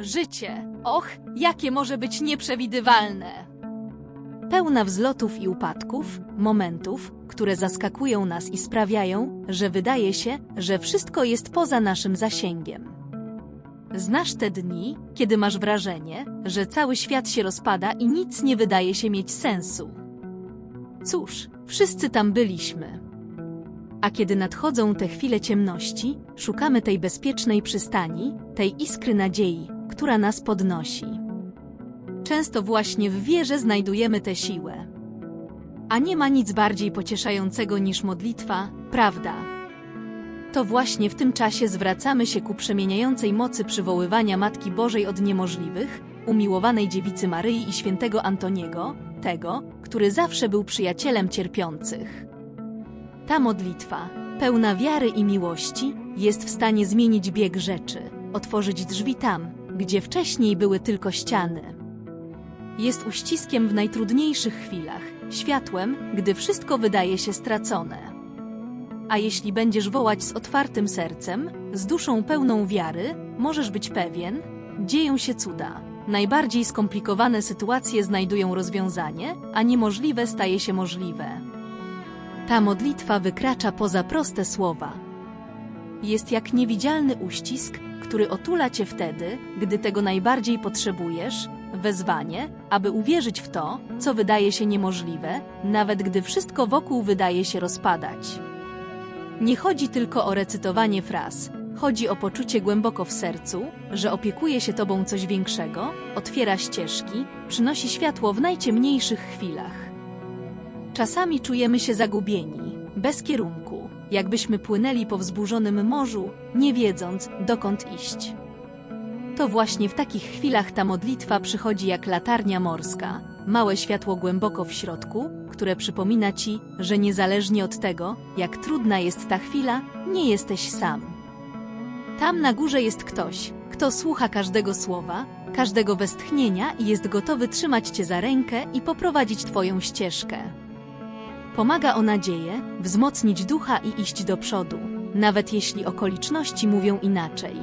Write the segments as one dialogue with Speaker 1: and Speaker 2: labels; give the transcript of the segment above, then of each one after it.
Speaker 1: Życie, och, jakie może być nieprzewidywalne. Pełna wzlotów i upadków, momentów, które zaskakują nas i sprawiają, że wydaje się, że wszystko jest poza naszym zasięgiem. Znasz te dni, kiedy masz wrażenie, że cały świat się rozpada i nic nie wydaje się mieć sensu. Cóż, wszyscy tam byliśmy. A kiedy nadchodzą te chwile ciemności, szukamy tej bezpiecznej przystani, tej iskry nadziei, która nas podnosi. Często właśnie w wierze znajdujemy tę siłę. A nie ma nic bardziej pocieszającego niż modlitwa, prawda? To właśnie w tym czasie zwracamy się ku przemieniającej mocy przywoływania Matki Bożej od niemożliwych, umiłowanej dziewicy Maryi i świętego Antoniego, tego, który zawsze był przyjacielem cierpiących. Ta modlitwa, pełna wiary i miłości, jest w stanie zmienić bieg rzeczy, otworzyć drzwi tam, gdzie wcześniej były tylko ściany. Jest uściskiem w najtrudniejszych chwilach, światłem, gdy wszystko wydaje się stracone. A jeśli będziesz wołać z otwartym sercem, z duszą pełną wiary, możesz być pewien, dzieją się cuda. Najbardziej skomplikowane sytuacje znajdują rozwiązanie, a niemożliwe staje się możliwe. Ta modlitwa wykracza poza proste słowa. Jest jak niewidzialny uścisk, który otula cię wtedy, gdy tego najbardziej potrzebujesz, wezwanie, aby uwierzyć w to, co wydaje się niemożliwe, nawet gdy wszystko wokół wydaje się rozpadać. Nie chodzi tylko o recytowanie fraz, chodzi o poczucie głęboko w sercu, że opiekuje się tobą coś większego, otwiera ścieżki, przynosi światło w najciemniejszych chwilach. Czasami czujemy się zagubieni, bez kierunku, jakbyśmy płynęli po wzburzonym morzu, nie wiedząc, dokąd iść. To właśnie w takich chwilach ta modlitwa przychodzi jak latarnia morska, małe światło głęboko w środku, które przypomina ci, że niezależnie od tego, jak trudna jest ta chwila, nie jesteś sam. Tam na górze jest ktoś, kto słucha każdego słowa, każdego westchnienia i jest gotowy trzymać cię za rękę i poprowadzić twoją ścieżkę. Pomaga o nadzieję, wzmocnić ducha i iść do przodu, nawet jeśli okoliczności mówią inaczej.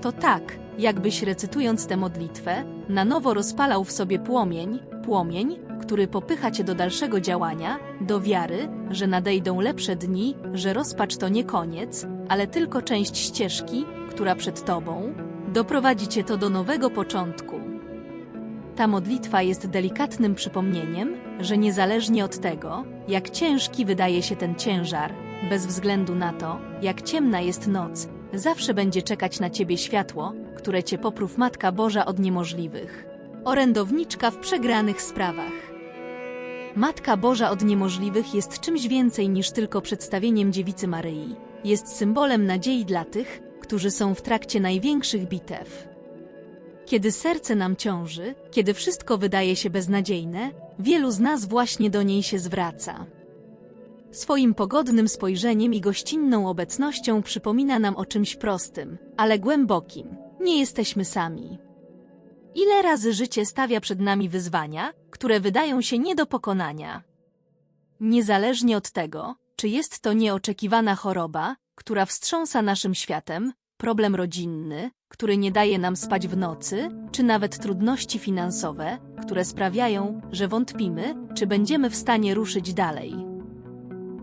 Speaker 1: To tak, jakbyś recytując tę modlitwę, na nowo rozpalał w sobie płomień, płomień, który popycha cię do dalszego działania, do wiary, że nadejdą lepsze dni, że rozpacz to nie koniec, ale tylko część ścieżki, która przed tobą, doprowadzi cię to do nowego początku. Ta modlitwa jest delikatnym przypomnieniem, że niezależnie od tego, jak ciężki wydaje się ten ciężar, bez względu na to, jak ciemna jest noc, zawsze będzie czekać na ciebie światło, które cię poprów Matka Boża od niemożliwych. Orędowniczka w przegranych sprawach. Matka Boża od niemożliwych jest czymś więcej niż tylko przedstawieniem dziewicy Maryi. Jest symbolem nadziei dla tych, którzy są w trakcie największych bitew. Kiedy serce nam ciąży, kiedy wszystko wydaje się beznadziejne, wielu z nas właśnie do niej się zwraca. Swoim pogodnym spojrzeniem i gościnną obecnością przypomina nam o czymś prostym, ale głębokim. Nie jesteśmy sami. Ile razy życie stawia przed nami wyzwania, które wydają się nie do pokonania? Niezależnie od tego, czy jest to nieoczekiwana choroba, która wstrząsa naszym światem, problem rodzinny, który nie daje nam spać w nocy, czy nawet trudności finansowe, które sprawiają, że wątpimy, czy będziemy w stanie ruszyć dalej.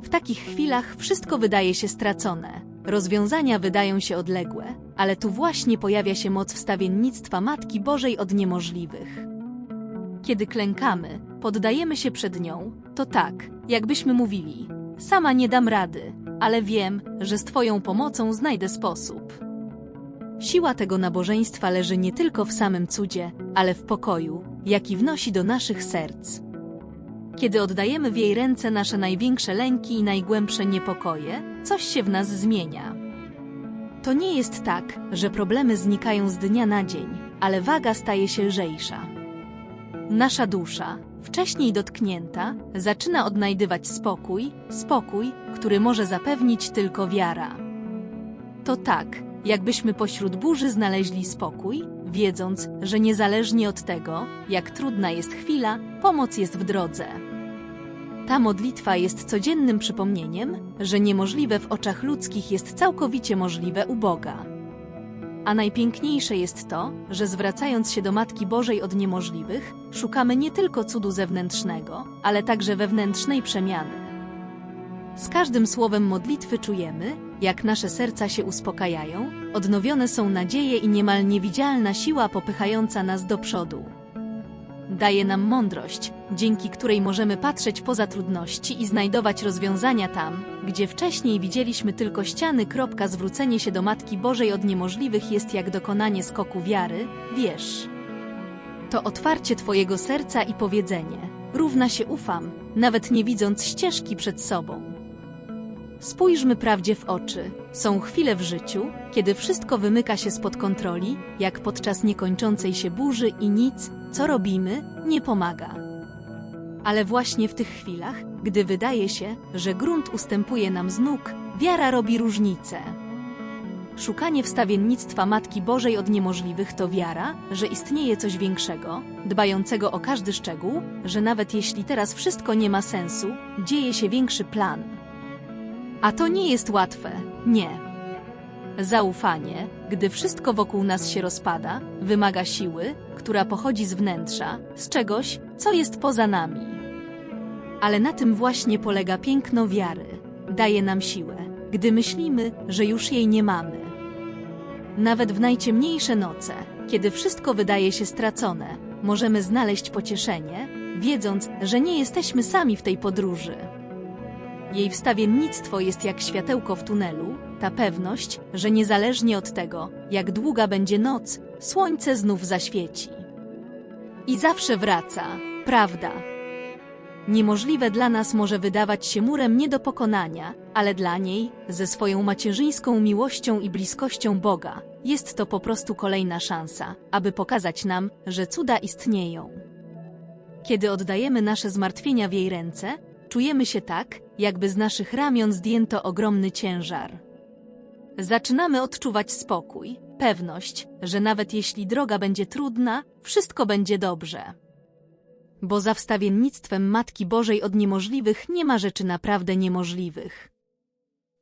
Speaker 1: W takich chwilach wszystko wydaje się stracone, rozwiązania wydają się odległe, ale tu właśnie pojawia się moc wstawiennictwa Matki Bożej od niemożliwych. Kiedy klękamy, poddajemy się przed nią, to tak, jakbyśmy mówili: Sama nie dam rady, ale wiem, że z Twoją pomocą znajdę sposób. Siła tego nabożeństwa leży nie tylko w samym cudzie, ale w pokoju, jaki wnosi do naszych serc. Kiedy oddajemy w jej ręce nasze największe lęki i najgłębsze niepokoje, coś się w nas zmienia. To nie jest tak, że problemy znikają z dnia na dzień, ale waga staje się lżejsza. Nasza dusza, wcześniej dotknięta, zaczyna odnajdywać spokój, spokój, który może zapewnić tylko wiara. To tak, jakbyśmy pośród burzy znaleźli spokój, wiedząc, że niezależnie od tego, jak trudna jest chwila, pomoc jest w drodze. Ta modlitwa jest codziennym przypomnieniem, że niemożliwe w oczach ludzkich jest całkowicie możliwe u Boga. A najpiękniejsze jest to, że zwracając się do Matki Bożej od niemożliwych, szukamy nie tylko cudu zewnętrznego, ale także wewnętrznej przemiany. Z każdym słowem modlitwy czujemy, jak nasze serca się uspokajają, odnowione są nadzieje i niemal niewidzialna siła popychająca nas do przodu. Daje nam mądrość, dzięki której możemy patrzeć poza trudności i znajdować rozwiązania tam, gdzie wcześniej widzieliśmy tylko ściany. Zwrócenie się do Matki Bożej od niemożliwych jest jak dokonanie skoku wiary, wiesz. To otwarcie Twojego serca i powiedzenie: Równa się ufam, nawet nie widząc ścieżki przed sobą. Spójrzmy prawdzie w oczy. Są chwile w życiu, kiedy wszystko wymyka się spod kontroli, jak podczas niekończącej się burzy i nic, co robimy, nie pomaga. Ale właśnie w tych chwilach, gdy wydaje się, że grunt ustępuje nam z nóg, wiara robi różnicę. Szukanie wstawiennictwa Matki Bożej od niemożliwych to wiara, że istnieje coś większego, dbającego o każdy szczegół, że nawet jeśli teraz wszystko nie ma sensu, dzieje się większy plan. A to nie jest łatwe, nie. Zaufanie, gdy wszystko wokół nas się rozpada, wymaga siły, która pochodzi z wnętrza, z czegoś, co jest poza nami. Ale na tym właśnie polega piękno wiary. Daje nam siłę, gdy myślimy, że już jej nie mamy. Nawet w najciemniejsze noce, kiedy wszystko wydaje się stracone, możemy znaleźć pocieszenie, wiedząc, że nie jesteśmy sami w tej podróży. Jej wstawiennictwo jest jak światełko w tunelu, ta pewność, że niezależnie od tego, jak długa będzie noc, słońce znów zaświeci. I zawsze wraca, prawda. Niemożliwe dla nas może wydawać się murem nie do pokonania, ale dla niej, ze swoją macierzyńską miłością i bliskością Boga, jest to po prostu kolejna szansa, aby pokazać nam, że cuda istnieją. Kiedy oddajemy nasze zmartwienia w jej ręce, czujemy się tak, jakby z naszych ramion zdjęto ogromny ciężar. Zaczynamy odczuwać spokój, pewność, że nawet jeśli droga będzie trudna, wszystko będzie dobrze. Bo za wstawiennictwem Matki Bożej od niemożliwych nie ma rzeczy naprawdę niemożliwych.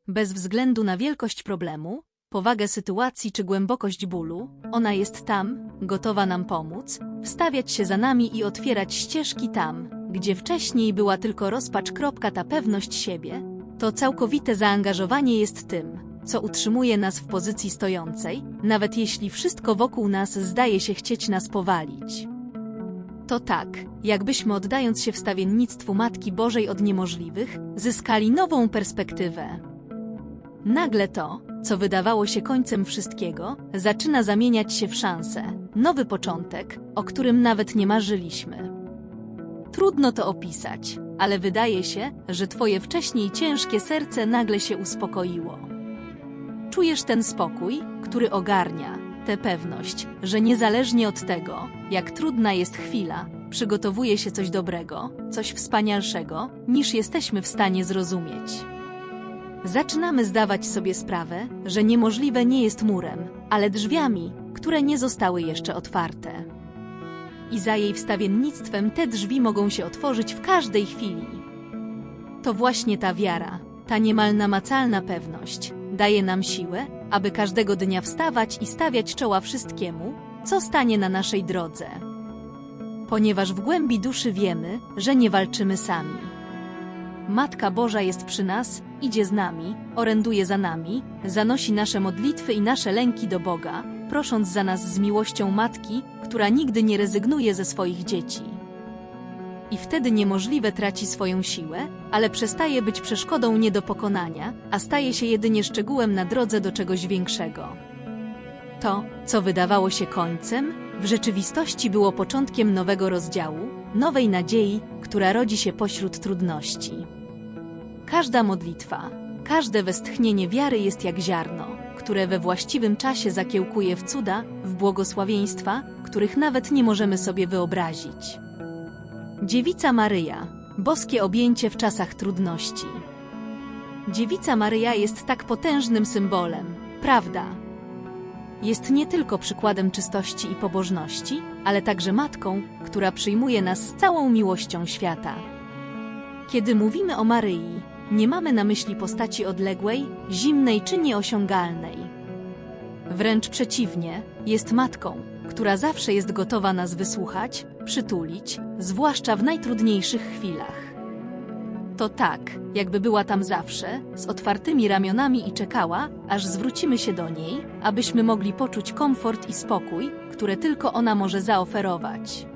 Speaker 1: Bez względu na wielkość problemu, powagę sytuacji czy głębokość bólu, ona jest tam, gotowa nam pomóc, wstawiać się za nami i otwierać ścieżki tam, gdzie wcześniej była tylko rozpacz. Kropka, Ta pewność siebie, to całkowite zaangażowanie jest tym, co utrzymuje nas w pozycji stojącej, nawet jeśli wszystko wokół nas zdaje się chcieć nas powalić. To tak, jakbyśmy oddając się wstawiennictwu Matki Bożej od niemożliwych, zyskali nową perspektywę. Nagle to, co wydawało się końcem wszystkiego, zaczyna zamieniać się w szansę, nowy początek, o którym nawet nie marzyliśmy. Trudno to opisać, ale wydaje się, że twoje wcześniej ciężkie serce nagle się uspokoiło. Czujesz ten spokój, który ogarnia, tę pewność, że niezależnie od tego, jak trudna jest chwila, przygotowuje się coś dobrego, coś wspanialszego, niż jesteśmy w stanie zrozumieć. Zaczynamy zdawać sobie sprawę, że niemożliwe nie jest murem, ale drzwiami, które nie zostały jeszcze otwarte. I za jej wstawiennictwem te drzwi mogą się otworzyć w każdej chwili. To właśnie ta wiara, ta niemal namacalna pewność, daje nam siłę, aby każdego dnia wstawać i stawiać czoła wszystkiemu, co stanie na naszej drodze. Ponieważ w głębi duszy wiemy, że nie walczymy sami. Matka Boża jest przy nas, idzie z nami, oręduje za nami, zanosi nasze modlitwy i nasze lęki do Boga, prosząc za nas z miłością Matki, która nigdy nie rezygnuje ze swoich dzieci. I wtedy niemożliwe traci swoją siłę, ale przestaje być przeszkodą nie do pokonania, a staje się jedynie szczegółem na drodze do czegoś większego. To, co wydawało się końcem, w rzeczywistości było początkiem nowego rozdziału, nowej nadziei, która rodzi się pośród trudności. Każda modlitwa, każde westchnienie wiary jest jak ziarno, które we właściwym czasie zakiełkuje w cuda, w błogosławieństwa, których nawet nie możemy sobie wyobrazić. Dziewica Maryja, boskie objęcie w czasach trudności. Dziewica Maryja jest tak potężnym symbolem, prawda? Jest nie tylko przykładem czystości i pobożności, ale także matką, która przyjmuje nas z całą miłością świata. Kiedy mówimy o Maryi, nie mamy na myśli postaci odległej, zimnej czy nieosiągalnej. Wręcz przeciwnie, jest matką, która zawsze jest gotowa nas wysłuchać, przytulić, zwłaszcza w najtrudniejszych chwilach. To tak, jakby była tam zawsze, z otwartymi ramionami i czekała, aż zwrócimy się do niej, abyśmy mogli poczuć komfort i spokój, które tylko ona może zaoferować.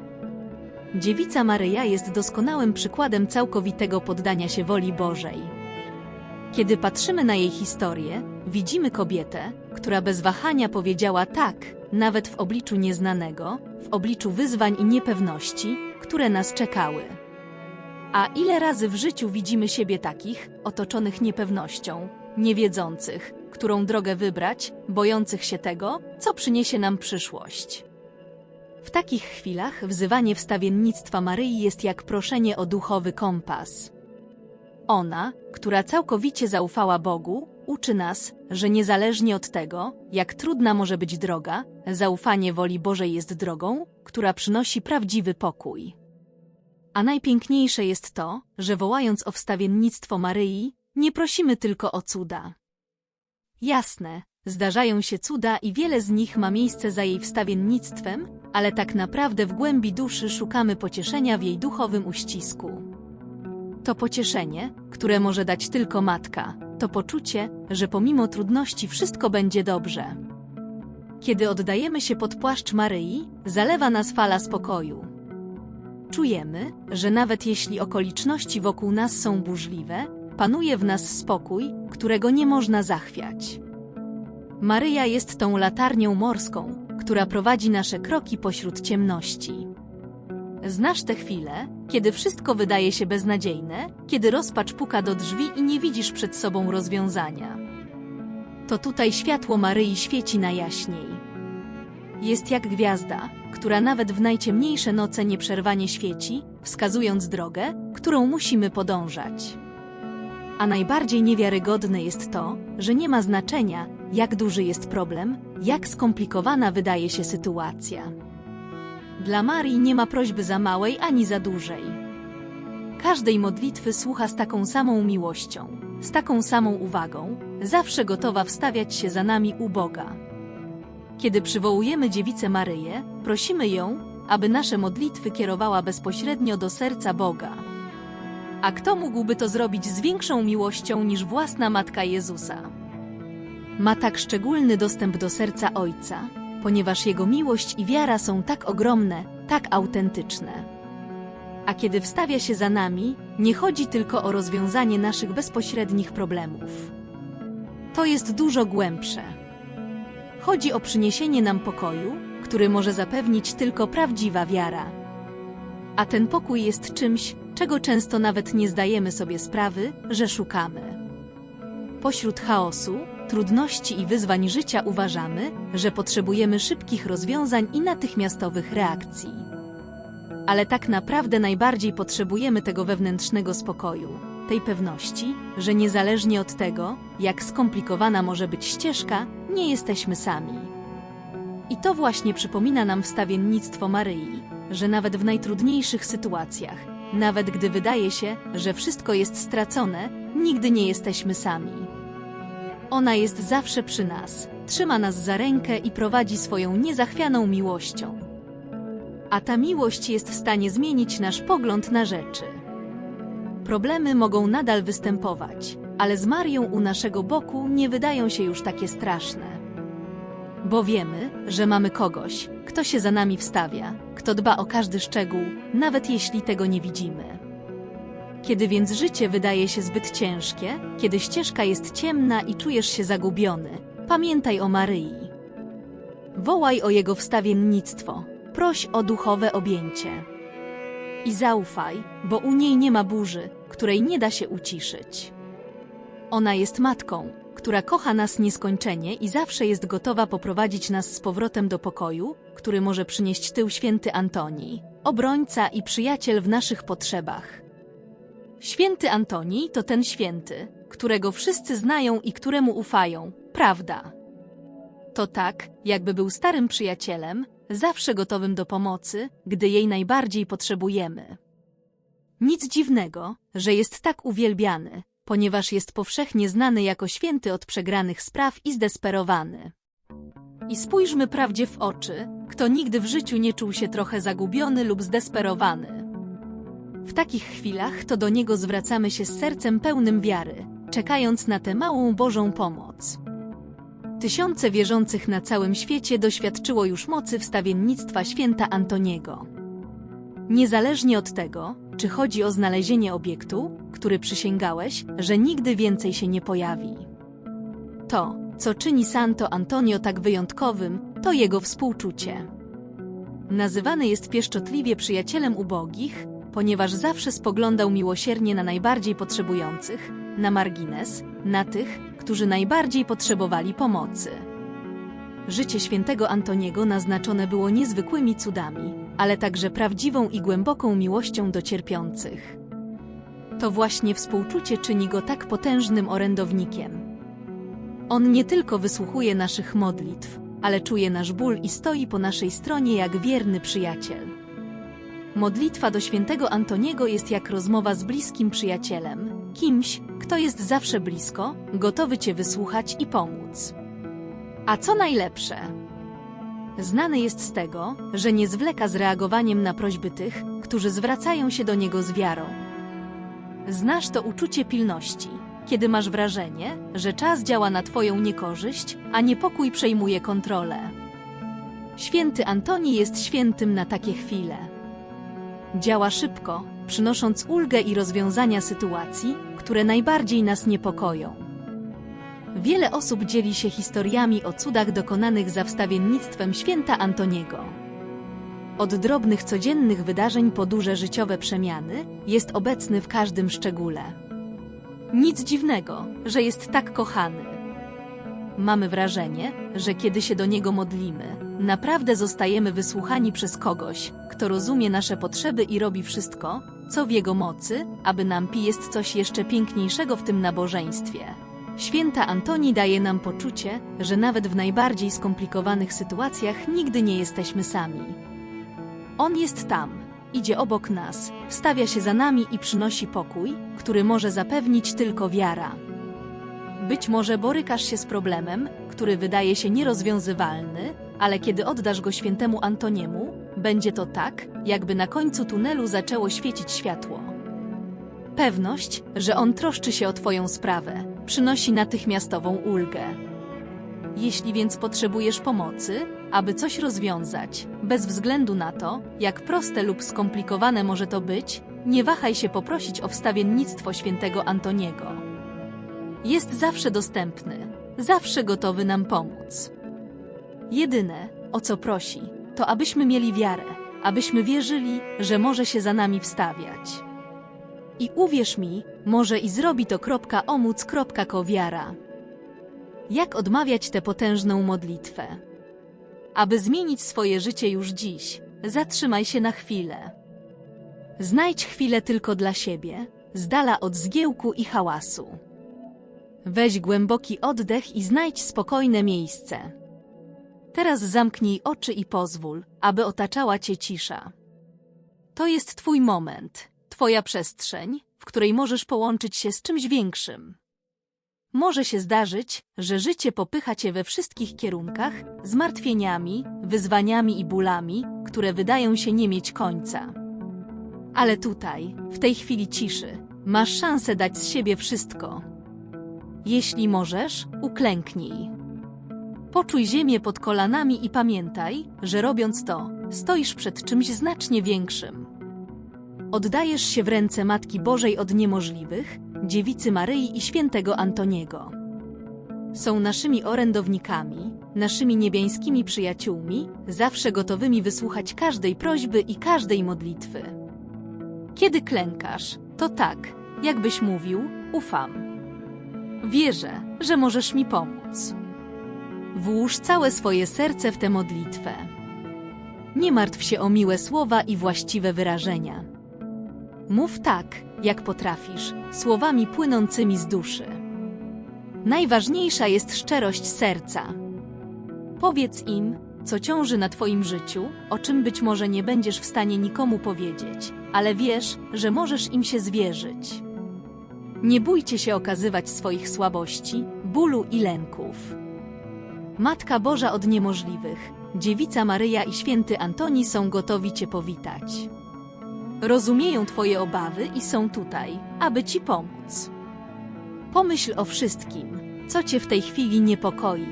Speaker 1: Dziewica Maryja jest doskonałym przykładem całkowitego poddania się woli Bożej. Kiedy patrzymy na jej historię, widzimy kobietę, która bez wahania powiedziała tak, nawet w obliczu nieznanego, w obliczu wyzwań i niepewności, które nas czekały. A ile razy w życiu widzimy siebie takich, otoczonych niepewnością, niewiedzących, którą drogę wybrać, bojących się tego, co przyniesie nam przyszłość. W takich chwilach wzywanie wstawiennictwa Maryi jest jak proszenie o duchowy kompas. Ona, która całkowicie zaufała Bogu, uczy nas, że niezależnie od tego, jak trudna może być droga, zaufanie woli Bożej jest drogą, która przynosi prawdziwy pokój. A najpiękniejsze jest to, że wołając o wstawiennictwo Maryi, nie prosimy tylko o cuda. Jasne, zdarzają się cuda i wiele z nich ma miejsce za jej wstawiennictwem, ale tak naprawdę w głębi duszy szukamy pocieszenia w jej duchowym uścisku. To pocieszenie, które może dać tylko matka, to poczucie, że pomimo trudności wszystko będzie dobrze. Kiedy oddajemy się pod płaszcz Maryi, zalewa nas fala spokoju. Czujemy, że nawet jeśli okoliczności wokół nas są burzliwe, panuje w nas spokój, którego nie można zachwiać. Maryja jest tą latarnią morską, która prowadzi nasze kroki pośród ciemności. Znasz te chwile, kiedy wszystko wydaje się beznadziejne, kiedy rozpacz puka do drzwi i nie widzisz przed sobą rozwiązania. To tutaj światło Maryi świeci najjaśniej. Jest jak gwiazda, która nawet w najciemniejsze noce nieprzerwanie świeci, wskazując drogę, którą musimy podążać. A najbardziej niewiarygodne jest to, że nie ma znaczenia, jak duży jest problem, jak skomplikowana wydaje się sytuacja. Dla Marii nie ma prośby za małej ani za dużej. Każdej modlitwy słucha z taką samą miłością, z taką samą uwagą, zawsze gotowa wstawiać się za nami u Boga. Kiedy przywołujemy Dziewicę Maryję, prosimy ją, aby nasze modlitwy kierowała bezpośrednio do serca Boga. A kto mógłby to zrobić z większą miłością niż własna Matka Jezusa? Ma tak szczególny dostęp do serca Ojca, ponieważ Jego miłość i wiara są tak ogromne, tak autentyczne. A kiedy wstawia się za nami, nie chodzi tylko o rozwiązanie naszych bezpośrednich problemów. To jest dużo głębsze. Chodzi o przyniesienie nam pokoju, który może zapewnić tylko prawdziwa wiara. A ten pokój jest czymś, czego często nawet nie zdajemy sobie sprawy, że szukamy. Pośród chaosu, trudności i wyzwań życia uważamy, że potrzebujemy szybkich rozwiązań i natychmiastowych reakcji. Ale tak naprawdę najbardziej potrzebujemy tego wewnętrznego spokoju, tej pewności, że niezależnie od tego, jak skomplikowana może być ścieżka, nie jesteśmy sami. I to właśnie przypomina nam wstawiennictwo Maryi, że nawet w najtrudniejszych sytuacjach, nawet gdy wydaje się, że wszystko jest stracone, nigdy nie jesteśmy sami. Ona jest zawsze przy nas, trzyma nas za rękę i prowadzi swoją niezachwianą miłością. A ta miłość jest w stanie zmienić nasz pogląd na rzeczy. Problemy mogą nadal występować, ale z Marią u naszego boku nie wydają się już takie straszne. Bo wiemy, że mamy kogoś, kto się za nami wstawia, kto dba o każdy szczegół, nawet jeśli tego nie widzimy. Kiedy więc życie wydaje się zbyt ciężkie, kiedy ścieżka jest ciemna i czujesz się zagubiony, pamiętaj o Maryi. Wołaj o Jego wstawiennictwo, proś o duchowe objęcie. I zaufaj, bo u niej nie ma burzy, której nie da się uciszyć. Ona jest matką, która kocha nas nieskończenie i zawsze jest gotowa poprowadzić nas z powrotem do pokoju, który może przynieść tył święty Antoni, obrońca i przyjaciel w naszych potrzebach. Święty Antoni to ten święty, którego wszyscy znają i któremu ufają, prawda? To tak, jakby był starym przyjacielem, zawsze gotowym do pomocy, gdy jej najbardziej potrzebujemy. Nic dziwnego, że jest tak uwielbiany, ponieważ jest powszechnie znany jako święty od przegranych spraw i zdesperowany. I spójrzmy prawdzie w oczy, kto nigdy w życiu nie czuł się trochę zagubiony lub zdesperowany. W takich chwilach to do Niego zwracamy się z sercem pełnym wiary, czekając na tę małą Bożą pomoc. Tysiące wierzących na całym świecie doświadczyło już mocy wstawiennictwa święta Antoniego. Niezależnie od tego, czy chodzi o znalezienie obiektu, który przysięgałeś, że nigdy więcej się nie pojawi. To, co czyni Santo Antonio tak wyjątkowym, to jego współczucie. Nazywany jest pieszczotliwie przyjacielem ubogich, ponieważ zawsze spoglądał miłosiernie na najbardziej potrzebujących, na margines, na tych, którzy najbardziej potrzebowali pomocy. Życie świętego Antoniego naznaczone było niezwykłymi cudami, ale także prawdziwą i głęboką miłością do cierpiących. To właśnie współczucie czyni go tak potężnym orędownikiem. On nie tylko wysłuchuje naszych modlitw, ale czuje nasz ból i stoi po naszej stronie jak wierny przyjaciel. Modlitwa do świętego Antoniego jest jak rozmowa z bliskim przyjacielem, kimś, kto jest zawsze blisko, gotowy Cię wysłuchać i pomóc. A co najlepsze? Znany jest z tego, że nie zwleka z reagowaniem na prośby tych, którzy zwracają się do niego z wiarą. Znasz to uczucie pilności, kiedy masz wrażenie, że czas działa na Twoją niekorzyść, a niepokój przejmuje kontrolę. Święty Antoni jest świętym na takie chwile. Działa szybko, przynosząc ulgę i rozwiązania sytuacji, które najbardziej nas niepokoją. Wiele osób dzieli się historiami o cudach dokonanych za wstawiennictwem święta Antoniego. Od drobnych codziennych wydarzeń po duże życiowe przemiany jest obecny w każdym szczególe. Nic dziwnego, że jest tak kochany. Mamy wrażenie, że kiedy się do niego modlimy, naprawdę zostajemy wysłuchani przez kogoś, kto rozumie nasze potrzeby i robi wszystko, co w jego mocy, aby nam pi jest coś jeszcze piękniejszego w tym nabożeństwie. Święta Antoni daje nam poczucie, że nawet w najbardziej skomplikowanych sytuacjach nigdy nie jesteśmy sami. On jest tam, idzie obok nas, stawia się za nami i przynosi pokój, który może zapewnić tylko wiara. Być może borykasz się z problemem, który wydaje się nierozwiązywalny, ale kiedy oddasz go świętemu Antoniemu, będzie to tak, jakby na końcu tunelu zaczęło świecić światło. Pewność, że on troszczy się o Twoją sprawę, przynosi natychmiastową ulgę. Jeśli więc potrzebujesz pomocy, aby coś rozwiązać, bez względu na to, jak proste lub skomplikowane może to być, nie wahaj się poprosić o wstawiennictwo świętego Antoniego. Jest zawsze dostępny, zawsze gotowy nam pomóc. Jedyne, o co prosi, to abyśmy mieli wiarę, abyśmy wierzyli, że może się za nami wstawiać. I uwierz mi, może i zrobi to kropka omóc kropka kowiara. Jak odmawiać tę potężną modlitwę? Aby zmienić swoje życie już dziś, zatrzymaj się na chwilę. Znajdź chwilę tylko dla siebie, z dala od zgiełku i hałasu. Weź głęboki oddech i znajdź spokojne miejsce. Teraz zamknij oczy i pozwól, aby otaczała cię cisza. To jest twój moment, twoja przestrzeń, w której możesz połączyć się z czymś większym. Może się zdarzyć, że życie popycha cię we wszystkich kierunkach, zmartwieniami, wyzwaniami i bólami, które wydają się nie mieć końca. Ale tutaj, w tej chwili ciszy, masz szansę dać z siebie wszystko. Jeśli możesz, uklęknij. Poczuj ziemię pod kolanami i pamiętaj, że robiąc to, stoisz przed czymś znacznie większym. Oddajesz się w ręce Matki Bożej od niemożliwych, Dziewicy Maryi i świętego Antoniego. Są naszymi orędownikami, naszymi niebiańskimi przyjaciółmi, zawsze gotowymi wysłuchać każdej prośby i każdej modlitwy. Kiedy klękasz, to tak, jakbyś mówił, ufam. Wierzę, że możesz mi pomóc. Włóż całe swoje serce w tę modlitwę. Nie martw się o miłe słowa i właściwe wyrażenia. Mów tak, jak potrafisz, słowami płynącymi z duszy. Najważniejsza jest szczerość serca. Powiedz im, co ciąży na Twoim życiu, o czym być może nie będziesz w stanie nikomu powiedzieć, ale wiesz, że możesz im się zwierzyć. Nie bójcie się okazywać swoich słabości, bólu i lęków. Matka Boża od niemożliwych, Dziewica Maryja i święty Antoni są gotowi Cię powitać. Rozumieją Twoje obawy i są tutaj, aby Ci pomóc. Pomyśl o wszystkim, co Cię w tej chwili niepokoi.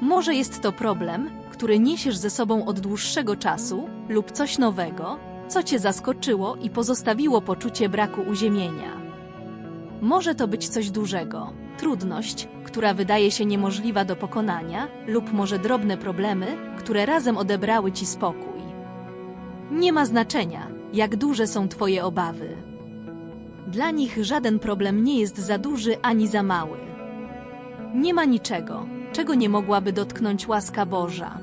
Speaker 1: Może jest to problem, który niesiesz ze sobą od dłuższego czasu, lub coś nowego, co Cię zaskoczyło i pozostawiło poczucie braku uziemienia. Może to być coś dużego, trudność, która wydaje się niemożliwa do pokonania, lub może drobne problemy, które razem odebrały ci spokój. Nie ma znaczenia, jak duże są Twoje obawy. Dla nich żaden problem nie jest za duży ani za mały. Nie ma niczego, czego nie mogłaby dotknąć łaska Boża.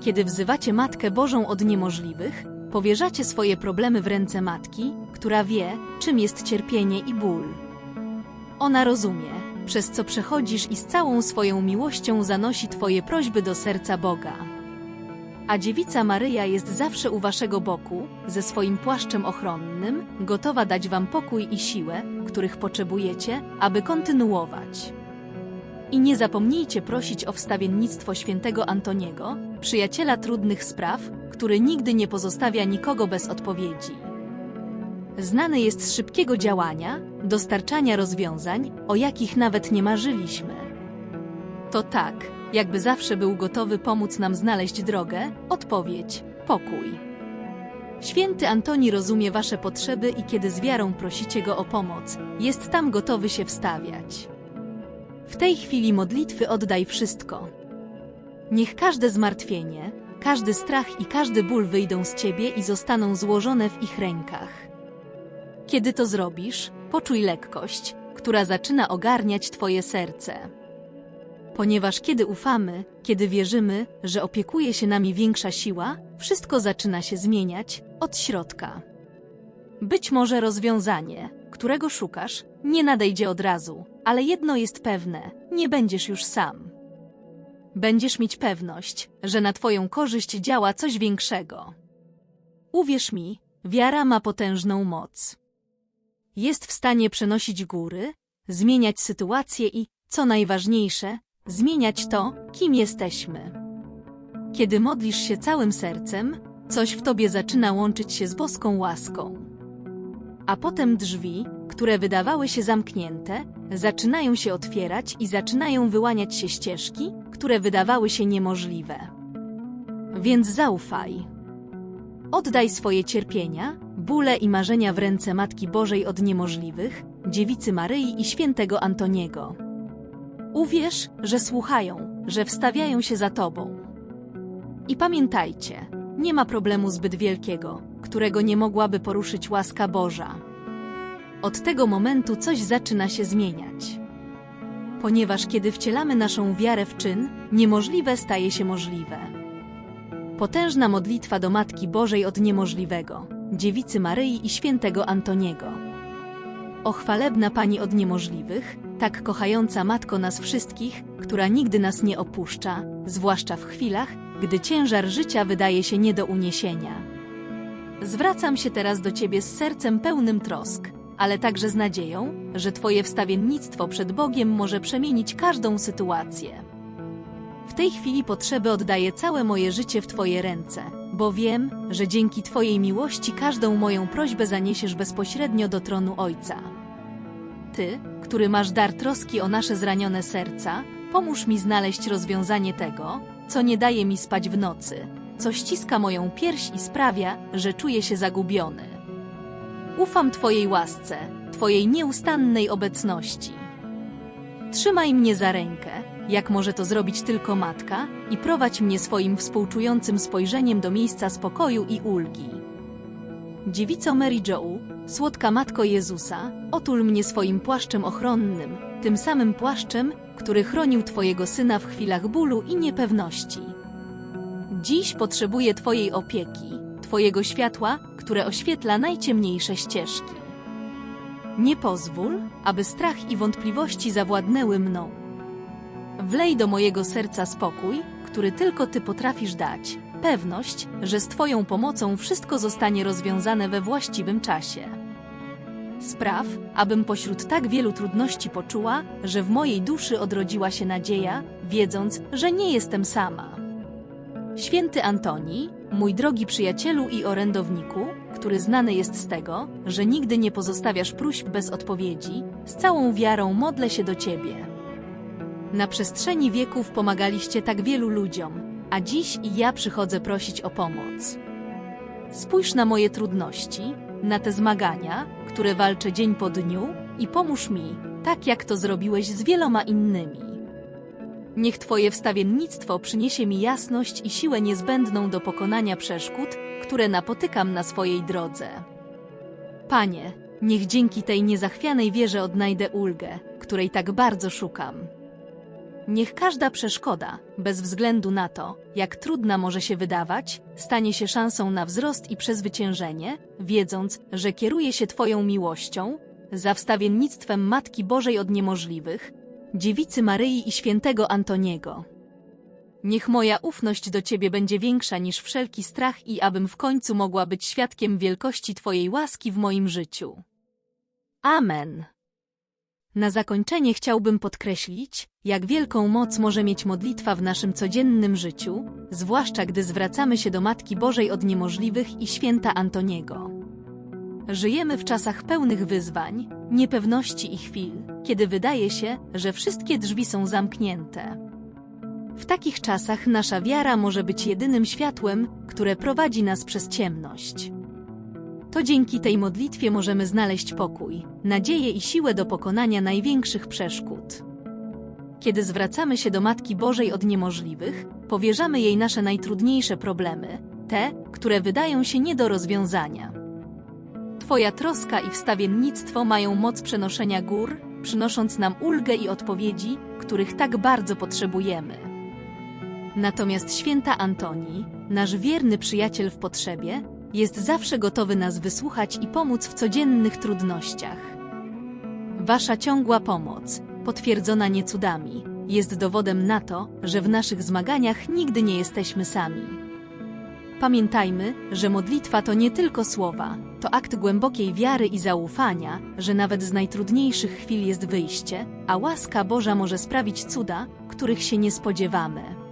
Speaker 1: Kiedy wzywacie Matkę Bożą od niemożliwych, powierzacie swoje problemy w ręce Matki, która wie, czym jest cierpienie i ból. Ona rozumie, przez co przechodzisz i z całą swoją miłością zanosi Twoje prośby do serca Boga. A dziewica Maryja jest zawsze u Waszego boku, ze swoim płaszczem ochronnym, gotowa dać Wam pokój i siłę, których potrzebujecie, aby kontynuować. I nie zapomnijcie prosić o wstawiennictwo świętego Antoniego, przyjaciela trudnych spraw, który nigdy nie pozostawia nikogo bez odpowiedzi. Znany jest z szybkiego działania, dostarczania rozwiązań, o jakich nawet nie marzyliśmy. To tak, jakby zawsze był gotowy pomóc nam znaleźć drogę, odpowiedź, pokój. Święty Antoni rozumie Wasze potrzeby i kiedy z wiarą prosicie Go o pomoc, jest tam gotowy się wstawiać. W tej chwili modlitwy oddaj wszystko. Niech każde zmartwienie, każdy strach i każdy ból wyjdą z Ciebie i zostaną złożone w ich rękach. Kiedy to zrobisz, poczuj lekkość, która zaczyna ogarniać Twoje serce. Ponieważ kiedy ufamy, kiedy wierzymy, że opiekuje się nami większa siła, wszystko zaczyna się zmieniać od środka. Być może rozwiązanie, którego szukasz, nie nadejdzie od razu, ale jedno jest pewne: nie będziesz już sam. Będziesz mieć pewność, że na Twoją korzyść działa coś większego. Uwierz mi, wiara ma potężną moc. Jest w stanie przenosić góry, zmieniać sytuacje i, co najważniejsze, zmieniać to, kim jesteśmy. Kiedy modlisz się całym sercem, coś w tobie zaczyna łączyć się z boską łaską. A potem drzwi, które wydawały się zamknięte, zaczynają się otwierać i zaczynają wyłaniać się ścieżki, które wydawały się niemożliwe. Więc zaufaj. Oddaj swoje cierpienia, bóle i marzenia w ręce Matki Bożej od niemożliwych, Dziewicy Maryi i świętego Antoniego. Uwierz, że słuchają, że wstawiają się za Tobą. I pamiętajcie, nie ma problemu zbyt wielkiego, którego nie mogłaby poruszyć łaska Boża. Od tego momentu coś zaczyna się zmieniać. Ponieważ kiedy wcielamy naszą wiarę w czyn, niemożliwe staje się możliwe. Potężna modlitwa do Matki Bożej od niemożliwego, Dziewicy Maryi i świętego Antoniego. O chwalebna Pani od niemożliwych, tak kochająca Matko nas wszystkich, która nigdy nas nie opuszcza, zwłaszcza w chwilach, gdy ciężar życia wydaje się nie do uniesienia. Zwracam się teraz do Ciebie z sercem pełnym trosk, ale także z nadzieją, że Twoje wstawiennictwo przed Bogiem może przemienić każdą sytuację. W tej chwili potrzeby oddaję całe moje życie w Twoje ręce, bo wiem, że dzięki Twojej miłości każdą moją prośbę zaniesiesz bezpośrednio do tronu Ojca. Ty, który masz dar troski o nasze zranione serca, pomóż mi znaleźć rozwiązanie tego, co nie daje mi spać w nocy, co ściska moją pierś i sprawia, że czuję się zagubiony. Ufam Twojej łasce, Twojej nieustannej obecności. Trzymaj mnie za rękę, jak może to zrobić tylko matka, i prowadź mnie swoim współczującym spojrzeniem do miejsca spokoju i ulgi. Dziewico Mary Jo, słodka matko Jezusa, otul mnie swoim płaszczem ochronnym, tym samym płaszczem, który chronił Twojego syna w chwilach bólu i niepewności. Dziś potrzebuję Twojej opieki, Twojego światła, które oświetla najciemniejsze ścieżki. Nie pozwól, aby strach i wątpliwości zawładnęły mną. Wlej do mojego serca spokój, który tylko Ty potrafisz dać, pewność, że z Twoją pomocą wszystko zostanie rozwiązane we właściwym czasie. Spraw, abym pośród tak wielu trudności poczuła, że w mojej duszy odrodziła się nadzieja, wiedząc, że nie jestem sama. Święty Antoni, mój drogi przyjacielu i orędowniku, który znany jest z tego, że nigdy nie pozostawiasz próśb bez odpowiedzi, z całą wiarą modlę się do Ciebie. Na przestrzeni wieków pomagaliście tak wielu ludziom, a dziś i ja przychodzę prosić o pomoc. Spójrz na moje trudności, na te zmagania, które walczę dzień po dniu i pomóż mi, tak jak to zrobiłeś z wieloma innymi. Niech Twoje wstawiennictwo przyniesie mi jasność i siłę niezbędną do pokonania przeszkód, które napotykam na swojej drodze. Panie, niech dzięki tej niezachwianej wierze odnajdę ulgę, której tak bardzo szukam. Niech każda przeszkoda, bez względu na to, jak trudna może się wydawać, stanie się szansą na wzrost i przezwyciężenie, wiedząc, że kieruje się Twoją miłością, za wstawiennictwem Matki Bożej od niemożliwych, Dziewicy Maryi i świętego Antoniego. Niech moja ufność do Ciebie będzie większa niż wszelki strach i abym w końcu mogła być świadkiem wielkości Twojej łaski w moim życiu. Amen. Na zakończenie chciałbym podkreślić, jak wielką moc może mieć modlitwa w naszym codziennym życiu, zwłaszcza gdy zwracamy się do Matki Bożej od niemożliwych i święta Antoniego. Żyjemy w czasach pełnych wyzwań, niepewności i chwil, kiedy wydaje się, że wszystkie drzwi są zamknięte. W takich czasach nasza wiara może być jedynym światłem, które prowadzi nas przez ciemność. To dzięki tej modlitwie możemy znaleźć pokój, nadzieję i siłę do pokonania największych przeszkód. Kiedy zwracamy się do Matki Bożej od niemożliwych, powierzamy jej nasze najtrudniejsze problemy, te, które wydają się nie do rozwiązania. Twoja troska i wstawiennictwo mają moc przenoszenia gór, przynosząc nam ulgę i odpowiedzi, których tak bardzo potrzebujemy. Natomiast święta Antoni, nasz wierny przyjaciel w potrzebie, jest zawsze gotowy nas wysłuchać i pomóc w codziennych trudnościach. Wasza ciągła pomoc, potwierdzona nie cudami, jest dowodem na to, że w naszych zmaganiach nigdy nie jesteśmy sami. Pamiętajmy, że modlitwa to nie tylko słowa, to akt głębokiej wiary i zaufania, że nawet z najtrudniejszych chwil jest wyjście, a łaska Boża może sprawić cuda, których się nie spodziewamy.